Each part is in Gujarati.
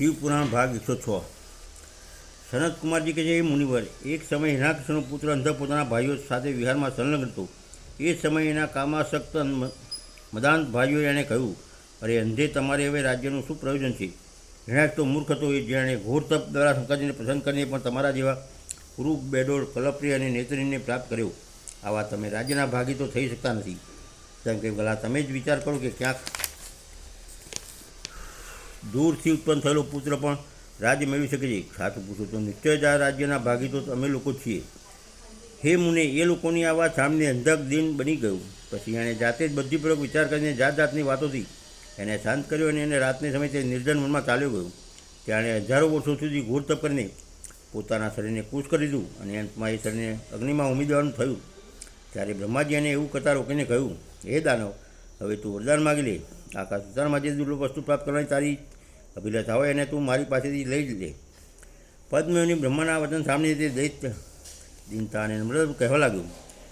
શિવપુરાણ ભાગ એકસો છ. સનતકુમારજી કે જે એ મુનિવર, એક સમય હિરણાક્ષનો પુત્ર અંધ પોતાના ભાઈઓ સાથે વિહારમાં સંલગ્ન હતો. એ સમયે એના કામાસક્ત મ- મદાંત ભાઈઓએ એણે કહ્યું, અરે, અંધે તમારે હવે રાજ્યનું શું પ્રયોજન છે? હિણાક તો મૂર્ખ હતો, એ જેણે ઘોર તપ દ્વારા શંકરજીને પસંદ કરીને પણ તમારા જેવા કુરુ બેડોળ, કલપ્રિય અને નેત્રીને પ્રાપ્ત કર્યો. આવા તમે રાજ્યના ભાગી તો થઈ શકતા નથી. કેમ કે ભલા તમે જ વિચાર કરો કે ક્યાંક દૂરથી ઉત્પન્ન થયેલો પુત્ર પણ રાજ્ય મેળવી શકે છે. સાચું પૂછું તો નિશ્ચય જ આ રાજ્યના ભાગી તો અમે લોકો છીએ. હે મુને, એ લોકોની આ વાત સામને અંધક દિન બની ગયું. પછી એણે જાતે જ બુદ્ધિપૂર્વક વિચાર કરીને જાત જાતની વાતોથી એને શાંત કર્યો અને એને રાતને સમયે તે નિર્જન મનમાં ચાલ્યો ગયો. તેણે હજારો વર્ષો સુધી ઘોર તપ કરીને પોતાના શરીરને કુશ કરી દીધું અને અંતમાં એ શરીરને અગ્નિમાં ઉમી થયું. ત્યારે બ્રહ્માજી એને એવું કથા રોકીને કહ્યું, હે દાનવ, હવે તું વરદાન માગી લે. આકાશ ઉતાર જે દુર્લભ વસ્તુ પ્રાપ્ત કરવાની તારી અભિલાષા હોય એને તું મારી પાસેથી લઈ જ લે. પદ્મયોની બ્રહ્માના વચન સામે તે દૈત્ય દિનતા અને નમ્ર કહેવા લાગ્યું,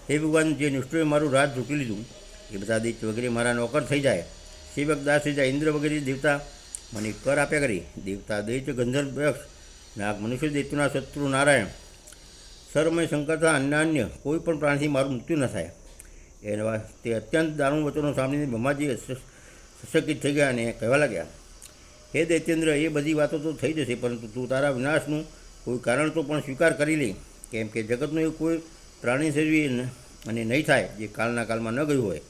હે ભગવાન, જે નિષ્ઠોએ મારું રાજ ઝૂકી લીધું, એ બધા દૈત્ય વગેરે મારા નોકર થઈ જાય, સેવક દાસ થઈ જાય, ઇન્દ્ર વગેરે દેવતા મને કર આપ્યા કરી. દેવતા, દૈત્ય, ગંધર્વ દક્ષ નાગ, મનુષ્ય, દૈત્યના શત્રુ, નારાયણ, સર્વમય, શંકરતા અન્ય અન્ય કોઈ પણ પ્રાણીથી મારું મૃત્યુ ન થાય. એના તે અત્યંત દારૂણ વચનો સાંભળીને બ્રહ્માજી સશ- થઈ ગયા અને કહેવા લાગ્યા હે દૈત્યેન્દ્ર, એ બધી વાતો તો થઈ જશે, પરંતુ તું તારા વિનાશનું કોઈ કારણ તો પણ સ્વીકાર કરી લે. કેમ કે જગતનું એવું કોઈ પ્રાણી શરીર અને નહીં થાય, જે કાળના કાળમાં ન ગયું હોય.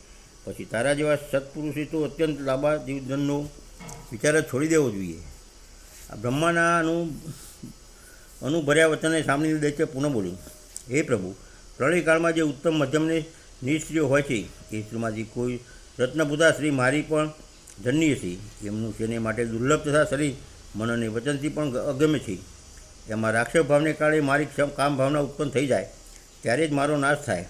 પછી તારા જેવા સત્પુરુષે તો અત્યંત લાંબા જીવધનનો વિચાર જ છોડી દેવો જોઈએ. આ બ્રહ્માના અનુ અનુભર્યા વચનને સાંભળીને દૈત્ય પુનઃ બોલ્યું, હે પ્રભુ પ્રણયકાળમાં જે ઉત્તમ મધ્યમને નિષ્ઠીઓ હોય છે, એ સ્ત્રીમાંથી કોઈ રત્નબુધા શ્રી મારી પણ જનની છે. એમનું તેને માટે દુર્લભ તથા શરીર મન અને વચનથી પણ અગમ્ય છે. એમાં રાક્ષસ ભાવને કારણે મારી કામ ભાવના ઉત્પન્ન થઈ જાય, ત્યારે જ મારો નાશ થાય.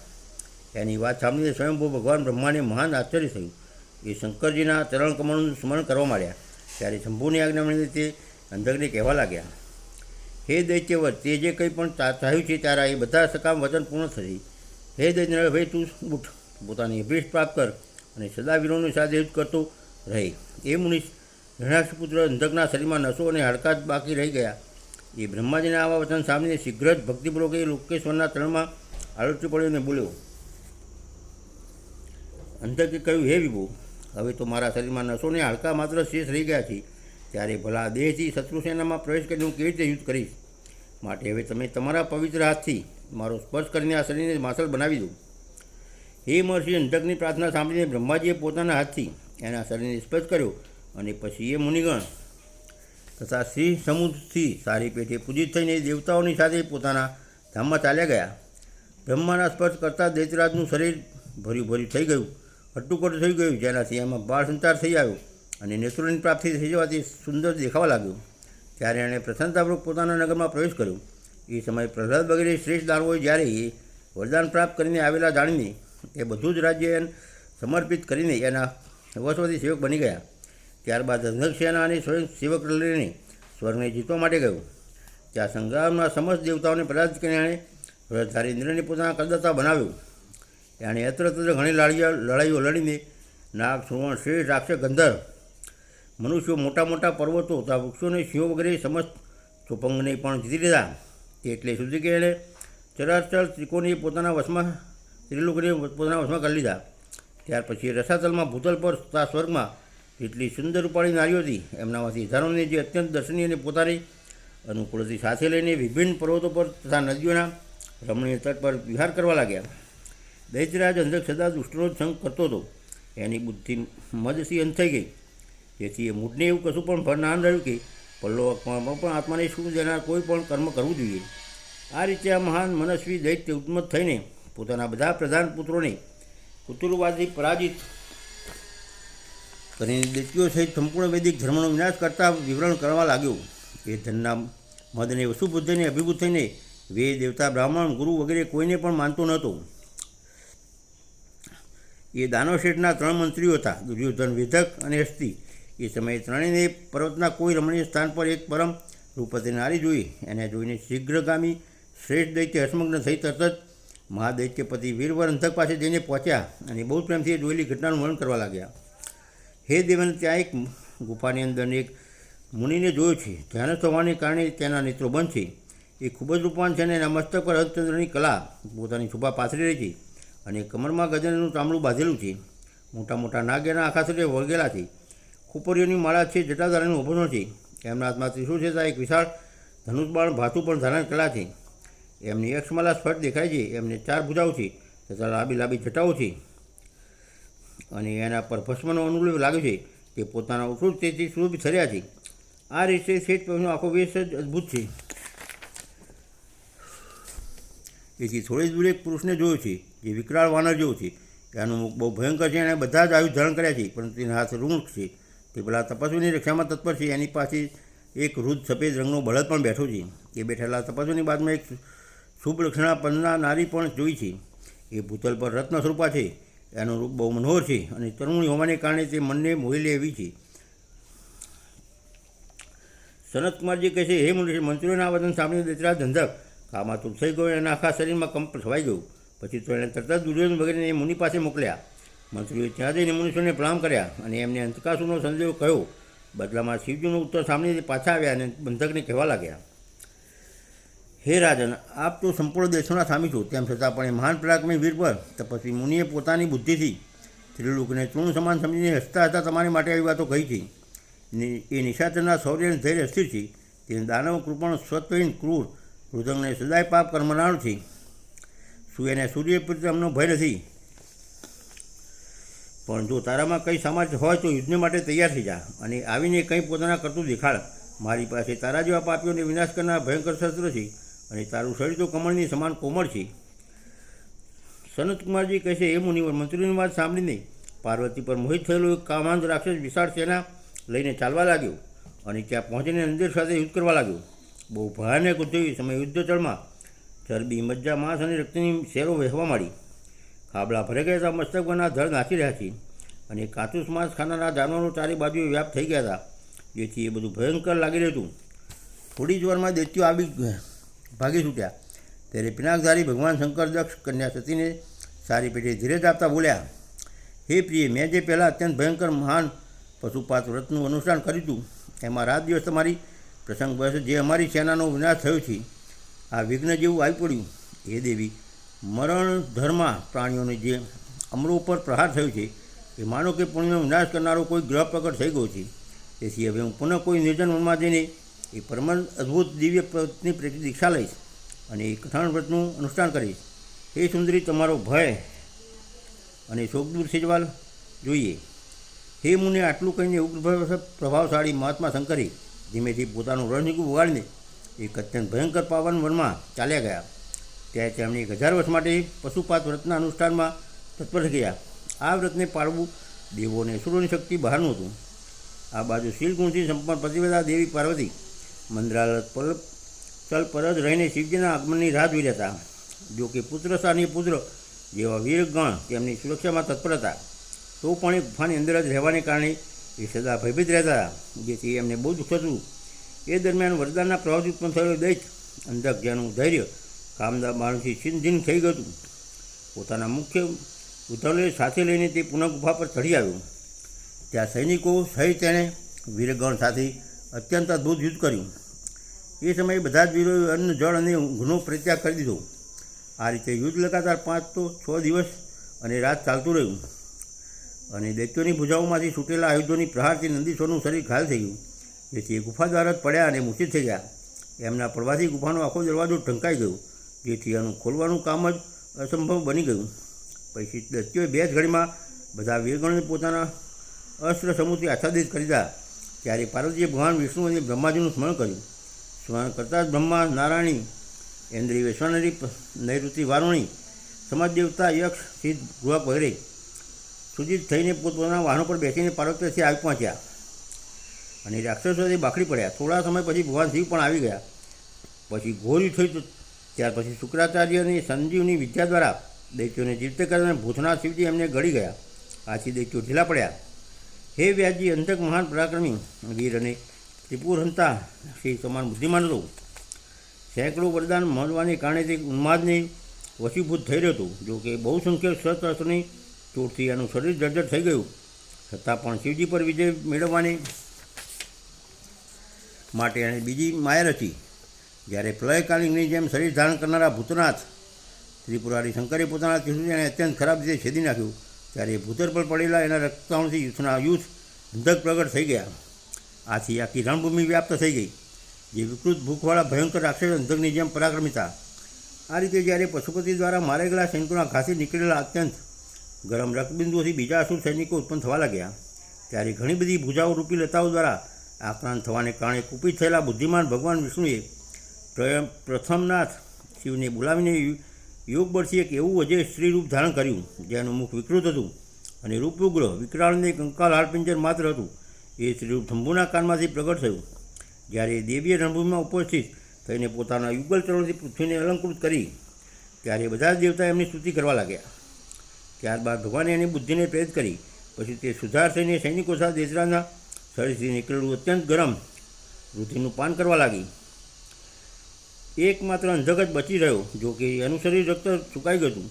એની વાત સાંભળીને સ્વયંભૂ ભગવાન બ્રહ્માને મહાન આશ્ચર્ય થયું. એ શંકરજીના ચરણ કમળનું સ્મરણ કરવા માંડ્યા, ત્યારે શંભુની આજ્ઞા મળીને તે અંધકને કહેવા લાગ્યા, હે દૈત્યવર તે જે કંઈ પણ ચાહ્યું છે તારા એ બધા સકામ વચન પૂર્ણ થશે. હે દૈત્ય ભાઈ તું ઉઠ, પોતાની અભિષ્ટ પ્રાપ્ત કર અને સદા વીરોની સાથે યુદ્ધ કરતો રહે. એ મુનિ હરણાક્ષ અંધકના શરીરમાં નસો અને હાડકા બાકી રહી ગયા. એ બ્રહ્માજીના આવા વચન સાંભળીને શીઘ્ર જ ભક્તિપૂર્વક એ લોકેશ્વરના તળમાં આલોચી પડ્યો અને બોલ્યો, અંધકે કહ્યું, હે વિભુ, હવે તો મારા શરીરમાં નસો ને હાડકા માત્ર શેષ રહી ગયા છે. ત્યારે ભલા દેહથી શત્રુ સેનામાં પ્રવેશ કરીને હું કેવી રીતે યુદ્ધ કરીશ? માટે હવે તમે તમારા પવિત્ર હાથથી મારો સ્પર્શ કરીને આ શરીરને માસલ બનાવી દો. હે મહર્ષિ, અંધકની પ્રાર્થના સાંભળીને બ્રહ્માજીએ પોતાના હાથથી એના શરીરને સ્પર્શ કર્યો અને પછી એ મુનિગણ તથા શ્રી સમુદ્રથી સારી પેઠે પૂજિત થઈને દેવતાઓની સાથે પોતાના ધામમાં ચાલ્યા ગયા. બ્રહ્માના સ્પર્શ કરતાં દૈતરાજનું શરીર ભર્યું ભર્યું થઈ ગયું. હટ્ટુકટ થઈ ગયું, જેનાથી એમાં બાળ સંચાર થઈ આવ્યો અને નેત્રોની પ્રાપ્તિ થઈ જવાથી સુંદર દેખાવા લાગ્યો. ત્યારે એણે પ્રસન્નતાપૂર્વક પોતાના નગરમાં પ્રવેશ કર્યો. એ સમયે પ્રહલાદ વગેરે શ્રેષ્ઠ દાનવોએ જ્યારે એ વરદાન પ્રાપ્ત કરીને આવેલા જાણીને એ બધું જ રાજ્ય સમર્પિત કરીને એના વસવતી સેવક બની ગયા. ત્યારબાદ અંધક અને સ્વયં સેવક લઈને સ્વર્ગને જીતવા માટે ગયું. ત્યાં સંગ્રામના સમસ્ત દેવતાઓને પરાજિત કરીને એણે વ્રતધારી ઇન્દ્રને પોતાના કરદાતા બનાવ્યું. એણે અત્ર તત્ર ઘણી લડાઈઓ લડાઈઓ લડીને નાગ, સુવર્ણ, શ્રેષ્ઠ, રાક્ષસ, ગંધર્વ, મનુષ્યો મોટા મોટા પર્વતો તથા વૃક્ષોને સિંહો વગેરે સમસ્ત ચોપંગને પણ જીતી લીધા. એટલે સુધી કે એણે ચરાચર ત્રિકોને પોતાના વશમાં, ત્રિલોકને પોતાના વશમાં કરી લીધા. ત્યાર પછી રસાતલમાં ભૂતલ પર તથા સ્વર્ગમાં જેટલી સુંદર રૂપાળી નારીઓ હતી, એમનામાંથી હજારોને જે અત્યંત દર્શનીય અને પોતાની અનુકૂળથી સાથે લઈને વિભિન્ન પર્વતો પર તથા નદીઓના રમણીય તટ પર વિહાર કરવા લાગ્યા. દૈત્યરાજ અંધક સદા દુષ્ટનો સંગ કરતો હતો. એની બુદ્ધિ મદસી અંત થઈ ગઈ. જેથી એ મૂળને એવું કશું પણ ભર ના રહ્યું કે પલ્લોકમાં પણ આત્માને શું દેનાર કોઈ પણ કર્મ કરવું જોઈએ. આ રીતે આ મહાન મનસ્વી દૈત્ય ઉન્મત થઈને પોતાના બધા પ્રધાન પુત્રોને કુતુરવાદી, પરાજિત કરીને દૈત્યો સહિત સંપૂર્ણ વૈદિક ધર્મનો વિનાશ કરતા વિવરણ કરવા લાગ્યો. એ ધનના મદને વસુબુદ્ધને અભિભૂત થઈને વેદ, દેવતા, બ્રાહ્મણ, ગુરુ વગેરે કોઈને પણ માનતો નહોતો. એ દાનવશેઠના ત્રણ મંત્રીઓ હતા, દુર્યોધન વેધક અને હસ્તી એ સમયે ત્રણેયને પર્વતના કોઈ રમણીય સ્થાન પર એક પરમ રૂપતે નારી જોઈ. એને જોઈને શીઘ્રગામી શ્રેષ્ઠ દૈત્ય હસમગ્ન થઈ તરત જ મહાદૈત્યપતિ વીરવર અંધક પાસે જઈને પહોંચ્યા અને બહુ પ્રેમથી જોયેલી ઘટનાનું વર્ણન કરવા લાગ્યા. હે દેવન, ત્યાં એક ગુફાની અંદર એક મુનિને જોયો છે. ધ્યાન થવાને કારણે તેના નેત્રો બંધ છે. એ ખૂબ જ રૂપાન છે અને એના મસ્તક પર હરિશ્ચંદ્રની કલા પોતાની શુભા પાથરી રહી છે અને કમરમાં ગજનનું ચામડું બાંધેલું છે. મોટા મોટા નાગેના આખા શરીરે વળગેલા છે. ખુપરીઓની માળા છે જટાધારાનું અભૂષણ છે. એમના હાથમાં ત્રિશુળ છે, ત્યાં એક વિશાળ ધનુષબાણ ભાતું પણ ધારણ કરેલા છે. એમની યક્ષમાલા સ્ફટ દેખાય છે, એમને ચાર ભુજાઓ છે તથા લાંબી લાંબી જટાઓથી. અને એના પર ભસ્મનો અનુભવ લાગે છે તે પોતાના ઉઠું તેથી સુરભિત થર્યા છે. આ રીતે શેઠ પગનો આખો વેશ જ અદ્ભુત છે. એથી થોડી દૂર એક પુરુષને જોયો છે, જે વિકરાળ વાનર જેવો છે. એનું મુખ બહુ ભયંકર છે અને બધા જ આયુધ ધારણ કર્યા છે, પરંતુ તેના હાથ રૂંઢ છે. તે પેલા તપસ્વીની રક્ષામાં તત્પર છે, એની પાસે એક વૃદ્ધ સફેદ રંગનો બળદ પણ બેઠો છે. એ બેઠેલા તપસ્વીની બાદમાં એક શુભ લક્ષણા પરના નારી પણ જોઈ છે. એ ભૂતલ પર રત્ન સ્વરૂપા છે. એનું રૂપ બહુ મનોહર છે અને તરુણી હોવાને કારણે તે મનને મોહી લે એવી છે. સનતકુમારજી કહે છે, હે મનુષ્ય મંત્રીઓના વદન સામે સાંભળીને ધંધક. ધંધક કામાતુર થઈ ગયો એના આખા શરીરમાં કંપ છવાઈ ગયું. પછી તો એણે તરત દુર્યોધન વગેરેને મુનિ પાસે મોકલ્યા. મંત્રીઓએ ત્યાં જઈને મનુષ્યોને પ્રણામ કર્યા અને એમને અંતકાસુરનો સંદેહ કહ્યો. બદલામાં શિવજીનો ઉત્તર સાંભળીને પાછા આવ્યા અને બંધકને કહેવા લાગ્યા. હે રાજન, આપ તો સંપૂર્ણ દેશોના સ્વામી છો. તેમ છતાં પણ એ મહાન પરાક્રમી વીર પર તપસ્વી મુનિએ પોતાની બુદ્ધિથી ત્રિલોકને તૃણ સમાન સમજીને હસતા હતા તમારી માટે આવી વાતો કહી છે. એ નિશાચરના શૌર્ય અને ધૈર્ય અસ્થિર છે. તે દાનવ કૃપણ સ્વત્વહીન ક્રૂર મૃદંગને સદાય પાપ કર્મનાળ છે. સૂર્યને સૂર્ય અમનો ભય નથી? પણ જો તારામાં કંઈ સમાજ હોય તો યુદ્ધને માટે તૈયાર થઈ જા અને આવીને કંઈ પોતાના કરતું દેખાડ. મારી પાસે તારા જેવા પાપીઓને વિનાશ કરનાર ભયંકર શસ્ત્ર છે. અને તારું શરીર તો કમળની સમાન કોમળ છે. સનતકુમારજી કહે છે એ મુનિવર, મંત્રીની વાત સાંભળીને પાર્વતી પર મોહિત થયેલો એક કામાંધ રાક્ષસ વિશાળ સેના લઈને ચાલવા લાગ્યો અને ત્યાં પહોંચીને અંદર સાથે યુદ્ધ કરવા લાગ્યો. બહુ ભયાનક ઉદ્યોગી સમય યુદ્ધ ચળમાં ચરબી, મજ્જા, માંસ અને રક્તની શેરો વહેવા માંડી. ખાબલા ભરે ગયા હતા મસ્તક પરના ધળ નાખી રહ્યા છે અને કાચુસ માંસ ખાનારા જાનવરો ચારે બાજુએ વ્યાપ થઈ ગયા હતા, જેથી એ બધું ભયંકર લાગી રહ્યું હતું. થોડી જ વારમાં દૈત્યો આવી ભાગી છૂટ્યા. ત્યારે પિનાકધારી ભગવાન શંકર દક્ષ કન્યા સતીને સારી પેઢી ધીરજ આપતા બોલ્યા, હે પ્રિય, મેં જે પહેલાં અત્યંત ભયંકર મહાન પશુપાત વ્રતનું અનુષ્ઠાન કર્યું હતું, એમાં રાત દિવસ તમારી પ્રસંગ બસ જે અમારી સેનાનો વિનાશ થયો છે, આ વિઘ્ન જેવું આવી પડ્યું. હે દેવી, મરણ ધર્મા પ્રાણીઓને જે અમરો ઉપર પ્રહાર થયો છે, એ માનો કે પુણ્યનો વિનાશ કરનારો કોઈ ગ્રહ પ્રગટ થઈ ગયો છે. તેથી હવે હું પુનઃ કોઈ નિર્જન વનમાં જઈને એ પરમ અદ્ભુત દિવ્ય પ્રેરિત દીક્ષા લઈશ અને એ કથાણ વ્રતનું અનુષ્ઠાન કરીશ હે સુંદરી, તમારો ભય અને શોક દૂર સેજવાલ જોઈએ. હે મુને, આટલું કહીને ઉગ્ર પ્રભાવશાળી મહાત્મા શંકરે ધીમેથી પોતાનું રણનીકું ઉગાડીને એક અત્યંત ભયંકર પાવન વનમાં ચાલ્યા ગયા. ત્યારે તેમણે એક હજાર વર્ષ માટે પશુપાત વ્રતના અનુષ્ઠાનમાં તત્પર થઈ ગયા. આ વ્રતને પાળવું દેવોને સુરોની શક્તિ બહારનું હતું. આ બાજુ શીલગુણથી સંપન્ન પ્રતિવેદા દેવી પાર્વતી મંદરાલ પલ ચલ પર રહીને શિવજીના આગમનની રાહ જોઈ રહેતા જો કે પુત્ર સાની પુત્ર જેવા વીરગણ તેમની સુરક્ષામાં તત્પર હતા. તો પણ એ ગુફાની અંદર જ રહેવાને કારણે એ સદા ભયભીત રહેતા. હતા જેથી એમને બહુ દુઃખ થતું. એ દરમિયાન વરદાનના પ્રવાસ ઉત્પન્ન થયેલો દૈત. અંધક જેનું ધૈર્ય કામદા માણસથી છિન્નભિન્ન થઈ ગયું હતું. પોતાના મુખ્ય ઉતાવળે સાથે લઈને તે પુનઃ ગુફા પર ચડી આવ્યો. ત્યાં સૈનિકો સહિત તેણે વીરગણ સાથે અત્યંત અદ્ભુત યુદ્ધ કર્યું. એ સમયે બધા જ વીરોએ અન્ન, જળ અને ઊંઘનો પ્રત્યાગ કરી દીધો. આ રીતે યુદ્ધ લગાતાર પાંચ તો છ દિવસ અને રાત ચાલતું રહ્યું. અને દૈત્યોની ભૂજાઓમાંથી છૂટેલા આયુધોની પ્રહારથી નંદીશ્વરનું શરીર ઘાયલ થઈ ગયું. જેથી એ ગુફા દ્વારા જ પડ્યા અને મૂર્છિત થઈ ગયા. એમના પડવાથી ગુફાનો આખો દરવાજો ઢંકાઈ ગયો, જેથી એનું ખોલવાનું કામ જ અસંભવ બની ગયું. પછી દત્યોએ બે જ ઘડીમાં બધા વીરગણને પોતાના અસ્ત્ર સમૂહથી આચ્છાદિત કરી દીધા. ત્યારે પાર્વતીએ ભગવાન વિષ્ણુ અને બ્રહ્માજીનું સ્મરણ કર્યું. સ્મરણ કરતા જ બ્રહ્મા, નારાયણી, ઇન્દ્રિય વૈશ્વાનરી નૈઋતિ વારુણી સમાજ દેવતા યક્ષ, સિદ્ધ ગૃહક વગેરે સૂચિત થઈને પોતપોતાના વાહનો પર બેસીને પાર્વતીથી આવી પહોંચ્યા. અને રાક્ષસોથી બાખડી પડ્યા. થોડા સમય પછી ભગવાન શિવ પણ આવી ગયા. પછી ગોરી થયું તો ત્યાર પછી શુક્રાચાર્ય અને સંજીવની વિદ્યા દ્વારા દૈત્યોને જીવતે કરીને ભૂતનાથ શિવજી એમને ગળી ગયા. આથી દૈત્યો ઢીલા પડ્યા. હે વ્યાજી અંતક મહાન પરાક્રમી, વીર અને ત્રિપુરહંતા શ્રી સમાન બુદ્ધિમાન હતો સેંકડો વરદાન મળવાને કારણે તે ઉન્માદને વશીભૂત થઈ રહ્યો હતો. જો કે બહુસંખ્યક શસ્ત્રાસ્ત્રની ચોટથી એનું શરીર જર્જર થઈ ગયું. છતાં પણ શિવજી પર વિજય મેળવવાની માટે એણે બીજી માયા રચી. જ્યારે પ્રલયકાલીનની જેમ શરીર ધારણ કરનારા ભૂતનાથ, ત્રિપુરારી શંકરે પોતાના એણે અત્યંત ખરાબ રીતે છેદી નાખ્યું. ત્યારે ભૂતર પર પડેલા એના રક્તાણુથી યુથના યુથ અંધક પ્રગટ થઈ ગયા. આથી આખી રણભૂમિ વ્યાપ્ત થઈ ગઈ, જે વિકૃત ભૂખવાળા ભયંકર રાક્ષસ અંધકની જેમ પરાક્રમિતા આ રીતે જ્યારે પશુપતિ દ્વારા મારે ગયેલા સૈનિકોના ઘાસી નીકળેલા અત્યંત ગરમ રક્તબિંદુઓથી બીજા અસુર સૈનિકો ઉત્પન્ન થવા લાગ્યા, ત્યારે ઘણી બધી ભૂજાઓ રૂપી લતાઓ દ્વારા આક્રાંત થવાને કારણે કુપિત થયેલા બુદ્ધિમાન ભગવાન વિષ્ણુએ પ્રથમનાથ શિવને બોલાવીને યોગ બળથી એક એવું અજય સ્ત્રીરૂપ ધારણ કર્યું, જેનું મુખ વિકૃત હતું અને રૂપ ઉગ્ર વિકરાળને કંકાલ હાડપિંજર માત્ર હતું. એ સ્ત્રીરૂપ થંભુના કાનમાંથી પ્રગટ થયું. જ્યારે દેવીએ રણભૂમિમાં ઉપસ્થિત થઈને પોતાના યુગલ ચરણોથી પૃથ્વીને અલંકૃત કરી, ત્યારે બધા જ દેવતા એમની સ્તુતિ કરવા લાગ્યા. ત્યારબાદ ભગવાને એની બુદ્ધિને પ્રેરિત કરી, પછી તે સુધાર થઈને સૈનિકો સાથે દેશરાના શરીરથી નીકળેલું અત્યંત ગરમ વૃદ્ધિનું પાન કરવા લાગી. એકમાત્ર અંધક જ બચી રહ્યો. જો કે એનું શરીર રક્ત સુકાઈ ગયું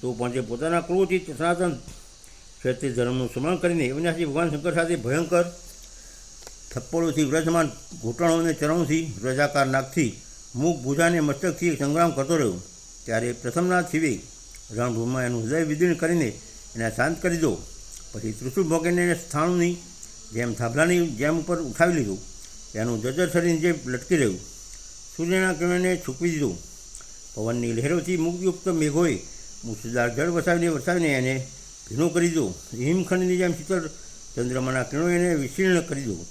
તો પણ તે પોતાના ક્રોધથી સનાતન ક્ષત્રિય ધર્મનું સ્મરણ કરીને અવિનાશી ભગવાન શંકર સાથે ભયંકર થપ્પડોથી વ્રજમાન ઘૂંટણોને ચરણોથી રજાકાર નાખથી મુખ, ભૂજાને મસ્તકથી સંગ્રામ કરતો રહ્યો. ત્યારે પ્રથમનાથ શિવે રણભૂમિમાં એનું હૃદય વિદીર્ણ કરીને એને શાંત કરી દો પછી ત્રિશુળ ભોગીને એને સ્થાણુની જેમ થાંભલાની જેમ ઉપર ઉઠાવી લીધું. એનું જજર શરીર જે લટકી રહ્યું. સૂર્યના કિરણને છૂપી દીધું. પવનની લહેરોથી મુક્તયુક્ત મેઘોએ મુસળધાર જળ વસાવીને વસાવીને એને ભીનો કરી દીધો. હિમખંડની જેમ શીતળ ચંદ્રમાના કિરણો એને વિશીર્ણ કરી દીધો.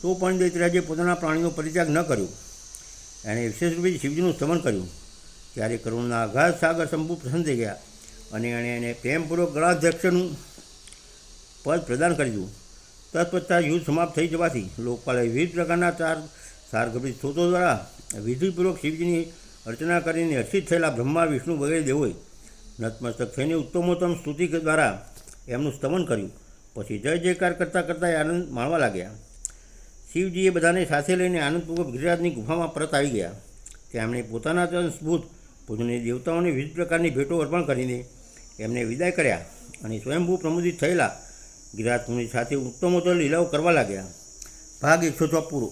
તો પણ દૈતરાજે પોતાના પ્રાણીનો પરિત્યાગ ન કર્યો, એણે વિશેષ રૂપે શિવજીનું સ્તમન કર્યું. ત્યારે કરુણના અગાધ સાગર શંભુ પ્રસન્ન થઈ ગયા અને એણે એને પ્રેમપૂર્વક ગણાધ્યક્ષનું પદ પ્રદાન કર્યું. તત્પશ્ચાત યુદ્ધ સમાપ્ત થઈ જવાથી લોકપાલે વિવિધ પ્રકારના ચાર સારગભી સ્ત્રોતો દ્વારા વિધિપૂર્વક શિવજીની અર્ચના કરીને હર્ષિત થયેલા બ્રહ્મા, વિષ્ણુ વગેરે દેવોએ નતમસ્તક થઈને ઉત્તમોત્તમ સ્તુતિ દ્વારા એમનું સ્તમન કર્યું. પછી જય જયકાર કરતાં કરતાં આનંદ માણવા લાગ્યા. શિવજીએ બધાને સાથે લઈને આનંદપૂર્વક ગિરિરાજની ગુફામાં પરત આવી ગયા. ત્યાં એમણે પોતાના અંશભૂત પૂજની દેવતાઓને વિવિધ પ્રકારની ભેટો અર્પણ કરીને એમને વિદાય કર્યા અને સ્વયંભૂ પ્રમોદિત થયેલા ગિરિરાજ મુનિ સાથે ઉત્તમોત્તમ લીલાઓ કરવા લાગ્યા. ભાગ એકસો ચોપ પૂરો.